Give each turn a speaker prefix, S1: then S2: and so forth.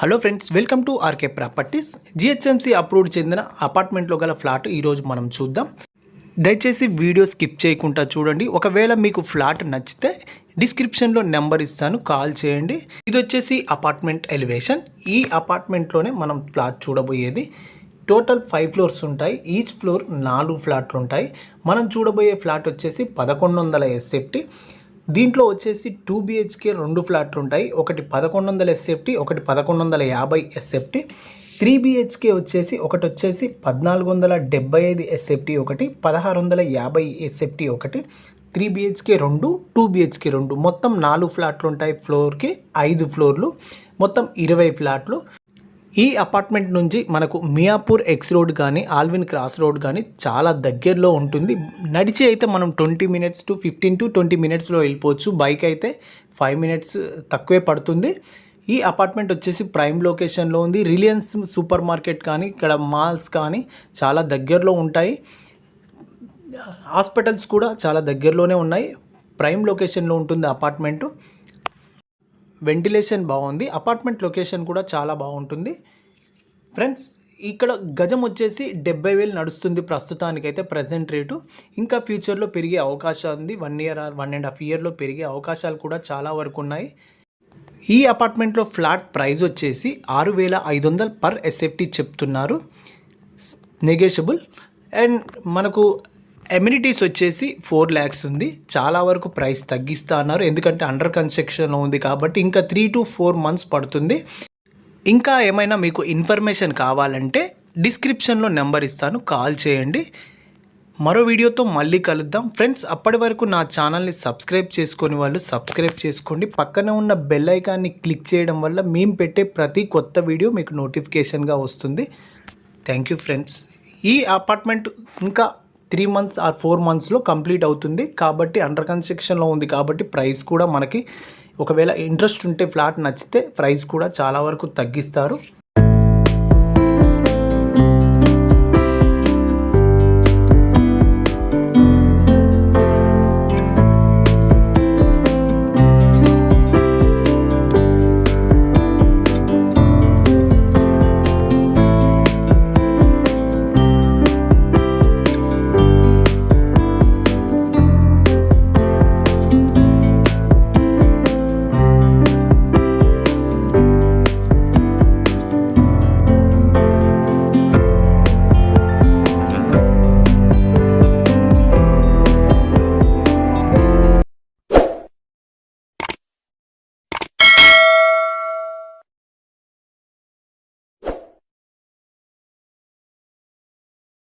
S1: Hello friends welcome to RK properties GHMC approved చెందిన అపార్ట్మెంట్లో గల ఫ్లాట్ ఈరోజు మనం చూద్దాం. దయచేసి వీడియో స్కిప్ చేయకుండా చూడండి. ఒకవేళ మీకు ఫ్లాట్ నచ్చితే డిస్క్రిప్షన్లో నెంబర్ ఇస్తాను కాల్ చేయండి. ఇది వచ్చేసి అపార్ట్మెంట్ ఎలివేషన్ ఈ అపార్ట్మెంట్లోనే మనం ఫ్లాట్ చూడబోయేది. టోటల్ ఫైవ్ ఫ్లోర్స్ ఉంటాయి. ఈచ్ ఫ్లోర్ నాలుగు ఫ్లాట్లు ఉంటాయి. మనం చూడబోయే ఫ్లాట్ వచ్చేసి పదకొండు వందల ఎస్ఎఫ్టీ దీంట్లో వచ్చేసి టూ బిహెచ్కే రెండు ఫ్లాట్లు ఉంటాయి. ఒకటి పదకొండు వందల ఎస్ఎఫ్టీ ఒకటి పదకొండు వందల యాభై ఎస్ఎఫ్టీ త్రీ బిహెచ్కే వచ్చేసి ఒకటి వచ్చేసి పద్నాలుగు వందల డెబ్బై ఐదు ఎస్ఎఫ్టీ ఒకటి పదహారు వందల యాభై ఎస్ఎఫ్టీ ఒకటి త్రీ బిహెచ్కే రెండు టూ బిహెచ్కే రెండు. మొత్తం నాలుగు ఫ్లాట్లు ఉంటాయి ఫ్లోర్కి ఐదు ఫ్లోర్లు. మొత్తం ఇరవై ఫ్లాట్లు. ఈ అపార్ట్మెంట్ నుంచి మనకు మియాపూర్ ఎక్స్ రోడ్ కానీ ఆల్విన్ క్రాస్ రోడ్ కానీ చాలా దగ్గరలో ఉంటుంది. నడిచి అయితే మనం twenty minutes to fifteen to twenty మినిట్స్లో వెళ్ళిపోవచ్చు. బైక్ అయితే ఫైవ్ మినిట్స్ తక్కువే పడుతుంది. ఈ అపార్ట్మెంట్ వచ్చేసి ప్రైమ్ లొకేషన్లో ఉంది. రిలయన్స్ సూపర్ మార్కెట్ కానీ ఇక్కడ మాల్స్ కానీ చాలా దగ్గరలో ఉంటాయి. హాస్పిటల్స్ కూడా చాలా దగ్గరలోనే ఉన్నాయి. ప్రైమ్ లొకేషన్లో ఉంటుంది అపార్ట్మెంటు. వెంటిలేషన్ బాగుంది. అపార్ట్మెంట్ లొకేషన్ కూడా చాలా బాగుంటుంది. ఫ్రెండ్స్ ఇక్కడ గజం వచ్చేసి డెబ్బై వేలు నడుస్తుంది ప్రస్తుతానికైతే ప్రజెంట్ రేటు. ఇంకా ఫ్యూచర్లో పెరిగే అవకాశం ఉంది. One year or one and half ఇయర్లో పెరిగే అవకాశాలు కూడా చాలా వరకు ఉన్నాయి. ఈ అపార్ట్మెంట్లో ఫ్లాట్ ప్రైస్ వచ్చేసి ఆరు వేల ఐదు వందలు పర్ ఎస్ఎఫ్టీ చెప్తున్నారు. నెగేషబుల్ అండ్ మనకు ఎమ్యూనిటీస్ వచ్చేసి ఫోర్ ల్యాక్స్ ఉంది. చాలా వరకు ప్రైస్ తగ్గిస్తా అన్నారు. ఎందుకంటే అండర్ కన్స్ట్రక్షన్లో ఉంది కాబట్టి ఇంకా త్రీ టు ఫోర్ మంత్స్ పడుతుంది. ఇంకా ఏమైనా మీకు ఇన్ఫర్మేషన్ కావాలంటే డిస్క్రిప్షన్లో నెంబర్ ఇస్తాను. కాల్ చేయండి. మరో వీడియోతో మళ్ళీ కలుద్దాం. ఫ్రెండ్స్ అప్పటి వరకు నా ఛానల్ని సబ్స్క్రైబ్ చేసుకొని వాళ్ళు సబ్స్క్రైబ్ చేసుకోండి. పక్కనే ఉన్న బెల్ ఐకాన్ని క్లిక్ చేయడం వల్ల మేము పెట్టే ప్రతి కొత్త వీడియో మీకు నోటిఫికేషన్గా వస్తుంది. థ్యాంక్ యూ ఫ్రెండ్స్ ఈ అపార్ట్మెంట్ ఇంకా త్రీ మంత్స్ ఆర్ ఫోర్ మంత్స్లో కంప్లీట్ అవుతుంది. కాబట్టి అండర్ కన్స్ట్రక్షన్లో ఉంది. కాబట్టి ప్రైస్ కూడా మనకి ఒకవేళ ఇంట్రెస్ట్ ఉంటే ఫ్లాట్ నచ్చితే ప్రైస్ కూడా చాలా వరకు తగ్గిస్తారు.